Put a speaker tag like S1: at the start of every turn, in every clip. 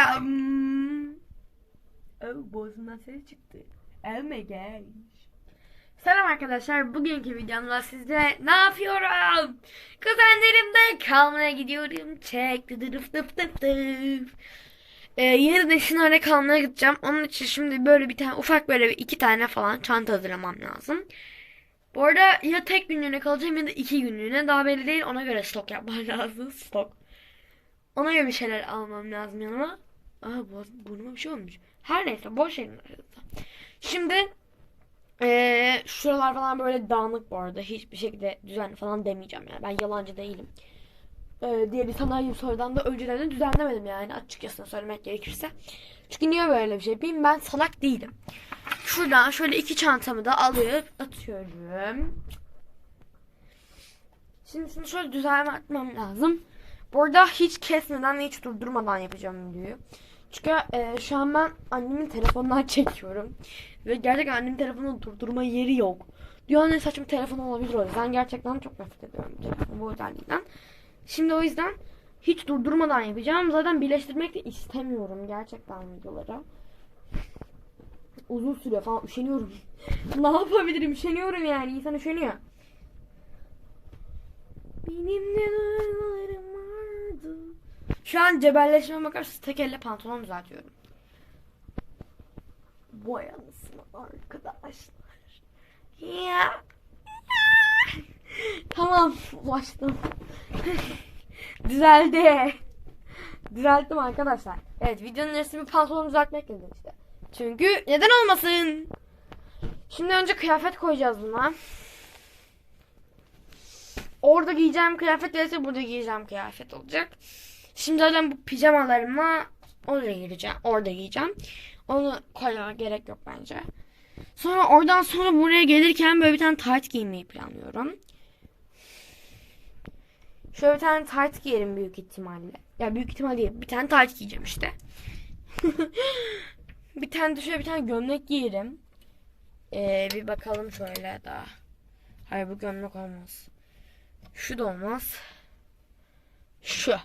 S1: Selam. Oh, boğazımdan ses çıktı. Oh my gosh. Selam arkadaşlar. Bugünkü videomda sizde ne yapıyorum? Kuzenlerimde kalmaya gidiyorum. Çek. Dıdıdıf dıf dıf dıf. Ee, yarın Eşinler'e kalmaya gideceğim. Onun için şimdi böyle bir tane ufak böyle iki tane falan çanta hazırlamam lazım. Bu arada ya tek günlüğüne kalacağım ya da iki günlüğüne. Daha belli değil. Ona göre stok yapmam lazım. Stok. Ona göre bir şeyler almam lazım yanıma. Aa boğaz, burnuma bir şey olmuş. Her neyse boş verin. Şimdi eee şuralar falan böyle dağınık bu arada. Hiçbir şekilde düzenli falan demeyeceğim yani. Ben yalancı değilim. Eee diğer insanlar gibi sonradan da önceden de düzenlemedim yani açıkçası söylemek gerekirse. Çünkü niye böyle bir şey yapayım? Ben salak değilim. Şuradan şöyle iki çantamı da alıp atıyorum. Şimdi şunu şöyle düzenleme atmam lazım. Burada hiç kesmeden hiç durdurmadan yapacağım videoyu. Çünkü e, şu an ben annemin telefonundan çekiyorum. Ve gerçekten annemin telefonunu durdurma yeri yok. Dünyanın en saçma telefonu olabilir o yüzden. Gerçekten çok nefret ediyorum bu telefonu bu özelliğinden. Şimdi o yüzden hiç durdurmadan yapacağım. Zaten birleştirmek de istemiyorum gerçekten videoları. Uzun sürüyor falan üşeniyorum. ne yapabilirim üşeniyorum yani insan üşeniyor. Benim de duygularım. Şu an cebelleşmeme bakarsınız tek elle pantolon düzeltiyorum. Vay anasını arkadaşlar. Ya. tamam ulaştım. Düzeldi. Düzelttim arkadaşlar. Evet videonun resmi pantolon düzeltmek dedim işte. Çünkü neden olmasın? Şimdi önce kıyafet koyacağız buna. Orada giyeceğim kıyafet değilse burada giyeceğim kıyafet olacak. Şimdi zaten bu pijamalarıma oraya gireceğim. Orada giyeceğim. Onu koymama gerek yok bence. Sonra oradan sonra buraya gelirken böyle bir tane tight giymeyi planlıyorum. Şöyle bir tane tight giyerim büyük ihtimalle. Ya büyük ihtimal değil. Bir tane tight giyeceğim işte. bir tane de şöyle bir tane gömlek giyerim. Ee, bir bakalım şöyle daha. Hayır bu gömlek olmaz. Şu da olmaz. Şu.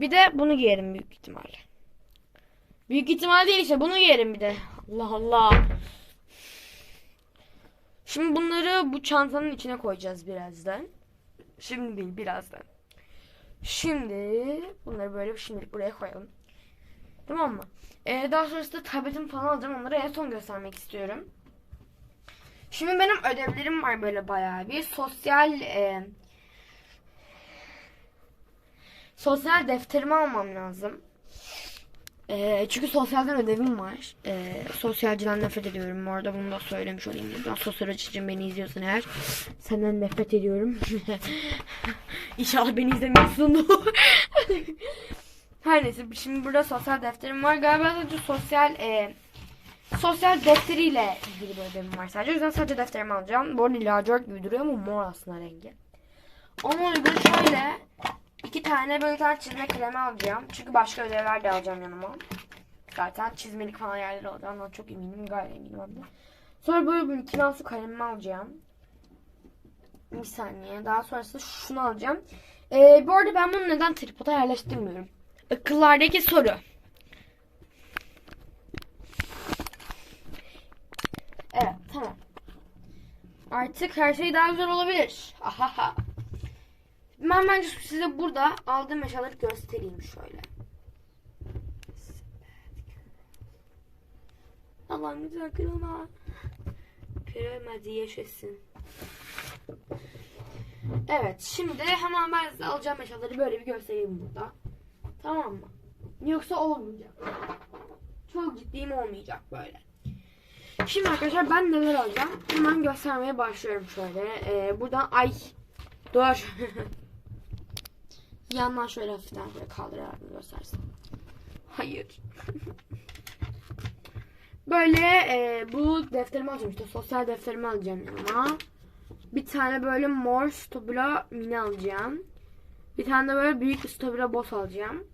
S1: Bir de bunu giyerim büyük ihtimalle. Büyük ihtimal değil işte bunu giyerim bir de. Allah Allah. Şimdi bunları bu çantanın içine koyacağız birazdan. Şimdi değil birazdan. Şimdi bunları böyle şimdilik buraya koyalım. Tamam mı? Ee, daha sonrasında tabletimi falan alacağım. Onları en son göstermek istiyorum. Şimdi benim ödevlerim var böyle bayağı bir. Sosyal e, sosyal defterimi almam lazım. E, çünkü sosyalden ödevim var. E, sosyalciden nefret ediyorum. Bu arada bunu da söylemiş olayım. Buradan sosyalcicim beni izliyorsun eğer. Senden nefret ediyorum. İnşallah beni izlemiyorsun. Her neyse şimdi burada sosyal defterim var. Galiba sadece sosyal e, sosyal defteriyle ilgili bir ödevim var sadece. O yüzden sadece defterimi alacağım. Bu arada lacivert gibi duruyor ama mor aslında rengi. Ona uygun şöyle iki tane böyle tane çizme kalemi alacağım. Çünkü başka ödevler de alacağım yanıma. Zaten çizmelik falan yerler alacağım. Ondan çok eminim. Gayet eminim hem de. Sonra böyle bir Mickey Mouse'lu kalemimi alacağım. Bir saniye. Daha sonrasında şunu alacağım. Ee, bu arada ben bunu neden tripoda yerleştirmiyorum? Akıllardaki soru. Evet tamam. Artık her şey daha güzel olabilir. Ahaha. Ben bence size burada aldığım eşyaları göstereyim şöyle. Allah'ım lütfen kırılma. Kırılmadı yaşasın. Evet şimdi hemen ben size alacağım eşyaları böyle bir göstereyim burada. Tamam mı? Yoksa olmayacak. Çok ciddiyim olmayacak böyle. Şimdi arkadaşlar ben neler alacağım? Hemen göstermeye başlıyorum şöyle. Ee, buradan ay dur. Yandan şöyle hafiften böyle kaldırarak göstersin. Hayır. böyle e, bu defterimi alacağım işte sosyal defterimi alacağım yanıma. Bir tane böyle mor stabilo mini alacağım. Bir tane de böyle büyük stabilo boss alacağım.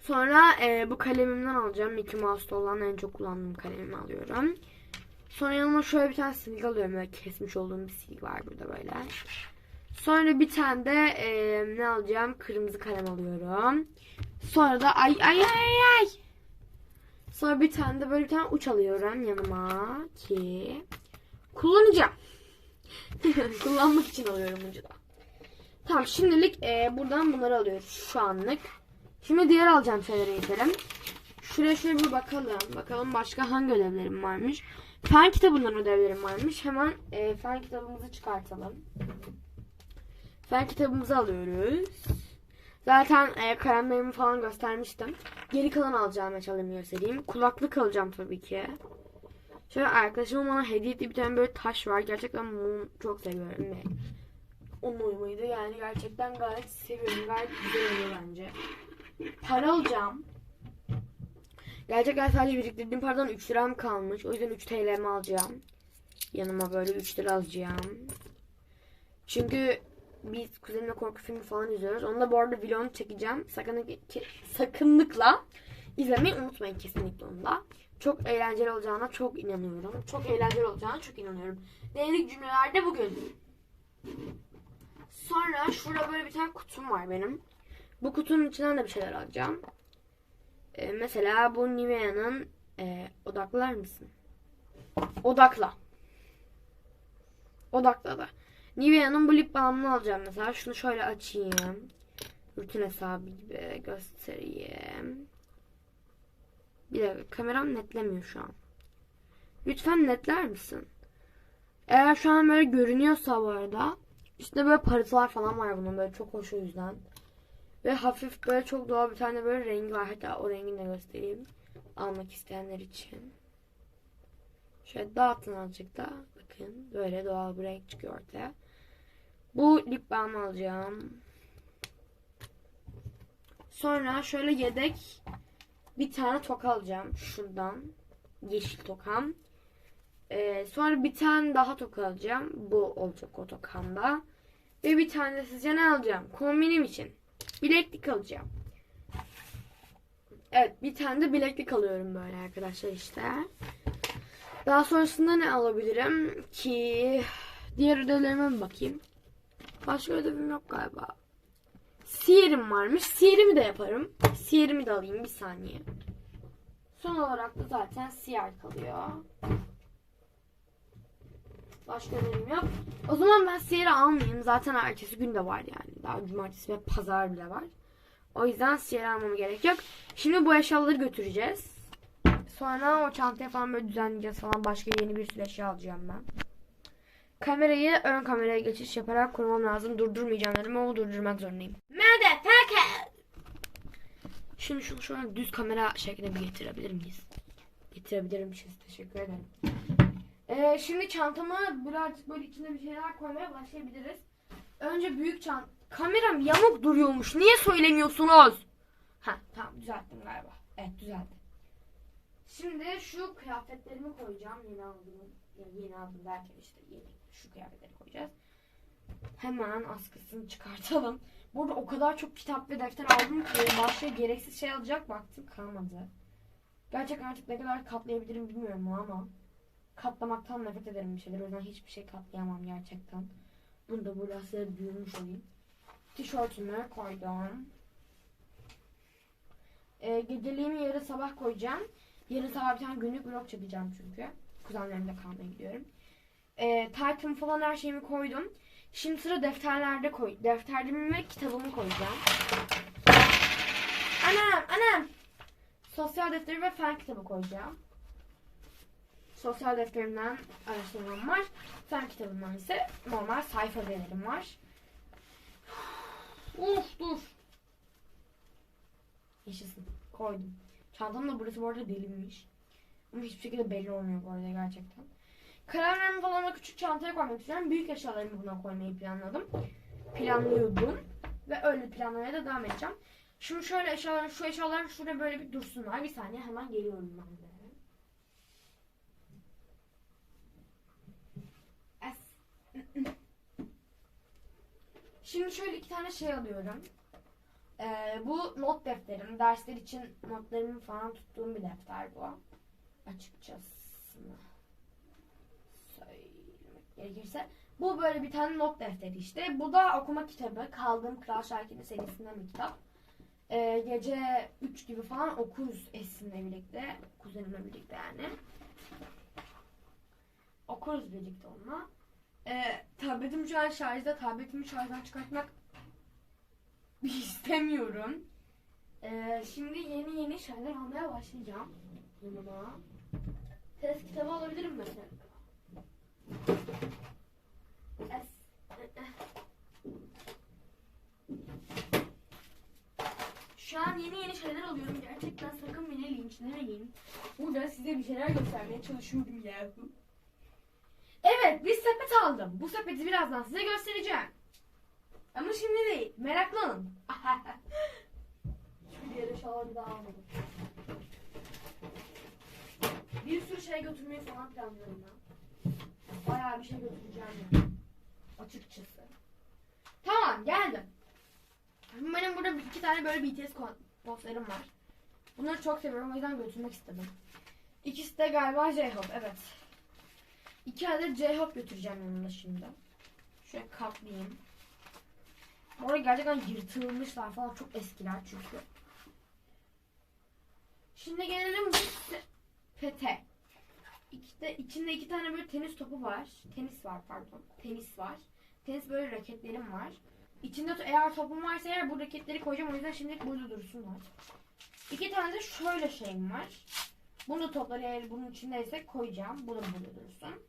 S1: Sonra e, bu kalemimden alacağım. Mickey Mouse'da olan en çok kullandığım kalemimi alıyorum. Sonra yanıma şöyle bir tane silgi alıyorum. Böyle kesmiş olduğum bir silgi var burada böyle. Sonra bir tane de e, ne alacağım? Kırmızı kalem alıyorum. Sonra da ay ay ay ay. Sonra bir tane de böyle bir tane uç alıyorum yanıma ki kullanacağım. Kullanmak için alıyorum ucu da. Tamam şimdilik e, buradan bunları alıyoruz şu anlık. Şimdi diğer alacağım şeylere geçelim. Şuraya şöyle bir bakalım. Bakalım başka hangi ödevlerim varmış. Fen kitabından ödevlerim varmış. Hemen e, fen kitabımızı çıkartalım. Fen kitabımızı alıyoruz. Zaten e, kalemlerimi falan göstermiştim. Geri kalan alacağım eşyalarımı göstereyim. Kulaklık alacağım tabii ki. Şöyle arkadaşımın bana hediye ettiği bir tane böyle taş var. Gerçekten bunu çok seviyorum ve onun uyumayı da yani gerçekten gayet seviyorum. Gayet güzel oluyor bence. Para alacağım. Gerçekten sadece biriktirdiğim paradan 3 liram kalmış. O yüzden 3 TL'mi alacağım. Yanıma böyle 3 lira alacağım. Çünkü biz kuzenimle korku filmi falan izliyoruz. Onu da bu arada vlogunu çekeceğim. Sakın, sakınlıkla izlemeyi unutmayın kesinlikle onu da. Çok eğlenceli olacağına çok inanıyorum. Çok eğlenceli olacağına çok inanıyorum. Değerli cümlelerde bugün. Sonra şurada böyle bir tane kutum var benim. Bu kutunun içinden de bir şeyler alacağım. Ee, mesela bu Nivea'nın e, odaklar mısın? Odakla. Odakla da. Nivea'nın bu lip balmını alacağım mesela. Şunu şöyle açayım. Rutin hesabı gibi göstereyim. Bir dakika kameram netlemiyor şu an. Lütfen netler misin? Eğer şu an böyle görünüyorsa bu arada işte böyle parıltılar falan var bunun böyle çok hoş o yüzden. Ve hafif böyle çok doğal bir tane böyle rengi var. Hatta o rengini de göstereyim. Almak isteyenler için. Şöyle dağıtın azıcık da. Bakın böyle doğal bir renk çıkıyor ortaya. Bu lip balm alacağım. Sonra şöyle yedek bir tane toka alacağım. Şuradan. Yeşil tokam. Ee, sonra bir tane daha toka alacağım. Bu olacak o tokamda. Ve bir tane de sizce ne alacağım? Kombinim için. Bileklik alacağım. Evet bir tane de bileklik alıyorum böyle arkadaşlar işte. Daha sonrasında ne alabilirim ki? Diğer ödevlerime bakayım. Başka ödevim yok galiba. Siyer'im varmış. Siyer'imi de yaparım. Siyer'imi de alayım bir saniye. Son olarak da zaten siyer kalıyor. Başka ödevim yok. O zaman ben siyeri almayayım. Zaten ertesi gün de var yani. Daha cumartesi ve pazar bile var. O yüzden siyer almama gerek yok. Şimdi bu eşyaları götüreceğiz. Sonra o çantaya falan böyle düzenleyeceğiz falan. Başka yeni bir sürü eşya alacağım ben. Kamerayı ön kameraya geçiş yaparak kurmam lazım. Durdurmayacağım dedim ama durdurmak zorundayım. Şimdi şunu şöyle düz kamera şekline bir getirebilir miyiz? Getirebilirmişiz. Teşekkür ederim. Ee, şimdi çantamı birazcık böyle içine bir şeyler koymaya başlayabiliriz. Önce büyük çant... Kameram yamuk duruyormuş. Niye söylemiyorsunuz? Ha tamam düzelttim galiba. Evet düzelttim. Şimdi şu kıyafetlerimi koyacağım. Yeni aldım. Yani yeni aldım derken işte yeni şu kıyafetleri koyacağız. Hemen askısını çıkartalım. Burada o kadar çok kitap ve defter aldım ki başka gereksiz şey alacak baktım kalmadı. Gerçekten artık ne kadar katlayabilirim bilmiyorum ama katlamaktan nefret ederim bir şeyler. O yüzden hiçbir şey katlayamam gerçekten. Bunu da burada size duyurmuş olayım. Tişörtümü koydum. Ee, geceliğimi yarın sabah koyacağım. Yarın sabah bir tane günlük vlog çekeceğim çünkü. Kuzenlerimle kalmaya gidiyorum. Ee, taytımı falan her şeyimi koydum. Şimdi sıra defterlerde koy. Defterlerimi kitabımı koyacağım. Anam anam. Sosyal defteri ve fen kitabı koyacağım. Sosyal defterimden araştırmam var. Fen kitabından ise normal sayfa verilerim var. Uf dur. Yaşasın. Koydum. Çantam da burası bu arada delinmiş. Ama hiçbir şekilde belli olmuyor bu arada gerçekten. Kalemlerimi falan da küçük çantaya koymak istiyorum. Büyük eşyalarımı buna koymayı planladım. Planlıyordum. Ve öyle planlamaya da devam edeceğim. Şimdi şöyle eşyalar, şu eşyalar şurada böyle bir dursunlar. Bir saniye hemen geliyorum ben de. Şimdi şöyle iki tane şey alıyorum. Ee, bu not defterim. Dersler için notlarımı falan tuttuğum bir defter bu. Açıkçası söylemek gerekirse. Bu böyle bir tane not defteri işte. Bu da okuma kitabı. Kaldığım Kral Şarkı'nın serisinden bir kitap. Ee, gece 3 gibi falan okuruz Esin'le birlikte. Kuzenimle birlikte yani. Okuruz birlikte onunla. Ee, tabletim şu an şarjda. Tabletimi şarjdan çıkartmak istemiyorum. Ee, şimdi yeni yeni şeyler almaya başlayacağım. Yanıma. Test kitabı alabilirim mesela. Es- Şu an yeni yeni şeyler alıyorum. Gerçekten sakın beni linçlemeyin. Burada size bir şeyler göstermeye çalışıyorum ya. Evet bir sepet aldım. Bu sepeti birazdan size göstereceğim. Ama şimdi değil. Meraklanın. Şu diğer eşyaları bir daha almadım. Bir sürü şey götürmeyi falan planlıyorum ben. Bayağı bir şey götüreceğim yani. Açıkçası. Tamam geldim. Benim burada iki tane böyle BTS kon- postlarım var. Bunları çok seviyorum o yüzden götürmek istedim. İkisi de galiba J-Hope evet. İki adet J-Hope götüreceğim yanımda şimdi. Şöyle katlayayım. Bu arada gerçekten yırtılmışlar falan çok eskiler çünkü. Şimdi gelelim bu sepete. İkide, içinde iki tane böyle tenis topu var. Tenis var pardon. Tenis var. Tenis böyle raketlerim var. İçinde eğer topum varsa eğer bu raketleri koyacağım. O yüzden şimdilik burada dursunlar. İki tane de şöyle şeyim var. Bunu topları eğer bunun içindeyse koyacağım. Bu da burada dursun.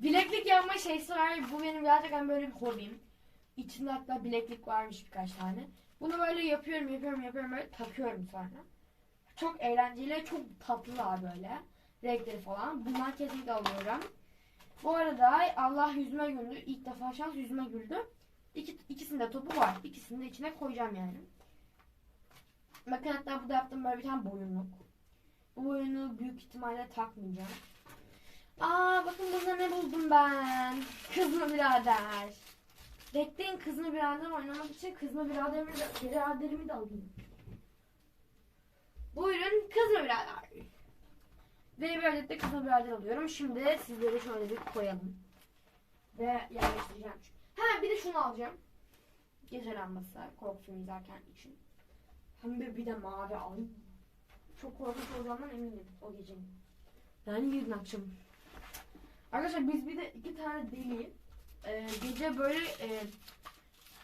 S1: Bileklik yapma şeysi var. Bu benim gerçekten böyle bir hobim. İçinde hatta bileklik varmış birkaç tane. Bunu böyle yapıyorum yapıyorum yapıyorum böyle takıyorum sonra. Çok eğlenceli çok tatlılar böyle. Renkleri falan. Bundan kesinlikle alıyorum. Bu arada Allah yüzüme güldü. İlk defa şans yüzüme güldü. İki, ikisinde topu var. İkisini de içine koyacağım yani. Bakın hatta burada yaptığım böyle bir tane boyunluk. Bu boyunluğu büyük ihtimalle takmayacağım. Aa bakın burada ne buldum ben. Kız mı birader? Bekleyin kız mı birader oynamak için kız mı biraderimi de, biraderimi de alayım. Buyurun kız mı birader? Ve bir adet de kız mı birader alıyorum. Şimdi sizleri şöyle bir koyalım. Ve yerleştireceğim. Ha bir de şunu alacağım. Gece lambası filmi izlerken için. Hem de bir de mavi ay. Çok korkunç olacağından eminim o gecenin. Yani yarın akşam. Arkadaşlar biz bir de iki tane deli e, gece böyle e,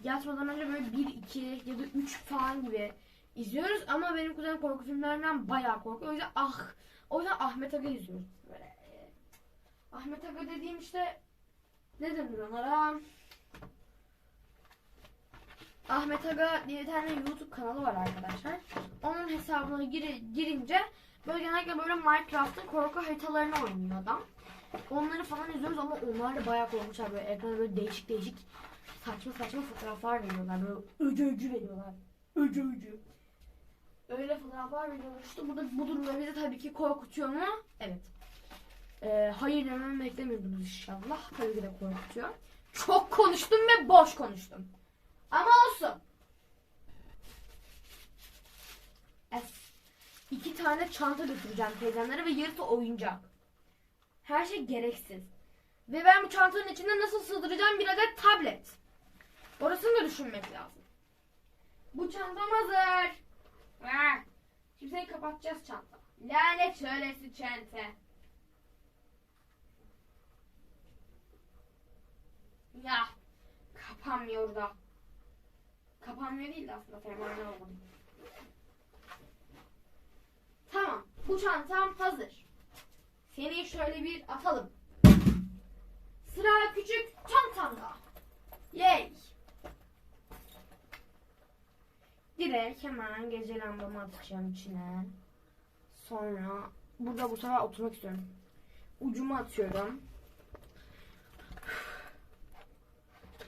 S1: yatmadan önce böyle bir, iki ya da üç falan gibi izliyoruz ama benim kuzenim korku filmlerinden bayağı korkuyor. O yüzden ah o yüzden Ahmet Aga izliyoruz. Böyle, e, Ahmet Aga dediğim işte ne denir onlara? Ahmet Aga diye bir tane YouTube kanalı var arkadaşlar. Onun hesabına gir- girince böyle genellikle böyle Minecraft'ın korku haritalarını oynuyor adam. Onları falan izliyoruz ama onlar da bayağı korkmuşlar. Böyle ekrana böyle değişik değişik saçma saçma fotoğraflar veriyorlar. Böyle öcü öcü veriyorlar. Öcü öcü. Öyle fotoğraflar veriyorlar. İşte bu, da, bu durumda bizi tabii ki korkutuyor mu? Evet. Ee, hayır dememi beklemiyordunuz inşallah. Tabii ki de korkutuyor. Çok konuştum ve boş konuştum. Ama olsun. Es. İki tane çanta götüreceğim teyzemlere ve yarısı oyuncak. Her şey gereksiz. Ve ben bu çantanın içinde nasıl sığdıracağım bir adet tablet. Orasını da düşünmek lazım. Bu çantam hazır. Ah, Şimdi seni kapatacağız çanta. Lanet şöylesi çanta. Ya kapanmıyor da. Kapanmıyor değil de aslında fermuarlı olmadı. Tamam. Bu çantam hazır. Seni şöyle bir atalım. Sıra küçük çantamda. Yay. Direkt hemen gece lambamı atacağım içine. Sonra burada bu sefer oturmak istiyorum. Ucumu atıyorum.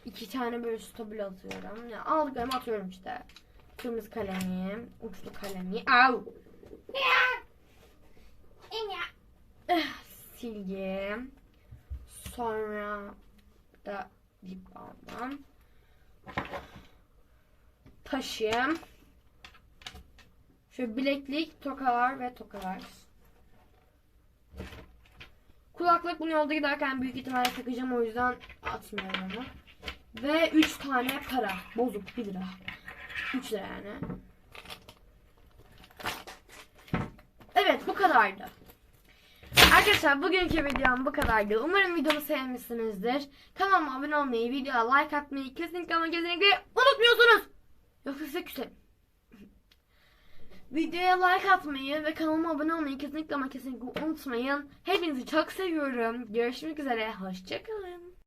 S1: İki tane böyle stabil atıyorum. Ya aldıklarımı atıyorum işte. Kırmızı kalemim, uçlu kalemi. Au. Ya. Silgim. Sonra da lip balmım. Taşım. Şöyle bileklik, tokalar ve tokalar. Kulaklık bunu yolda giderken büyük ihtimalle takacağım o yüzden atmıyorum onu. Ve 3 tane para. Bozuk 1 lira. 3 lira yani. Evet bu kadardı. Arkadaşlar bugünkü videom bu kadardı. Umarım videomu sevmişsinizdir. Kanalıma abone olmayı, videoya like atmayı kesinlikle ama kesinlikle unutmuyorsunuz. Yoksa size küserim. Videoya like atmayı ve kanalıma abone olmayı kesinlikle ama kesinlikle unutmayın. Hepinizi çok seviyorum. Görüşmek üzere. Hoşçakalın.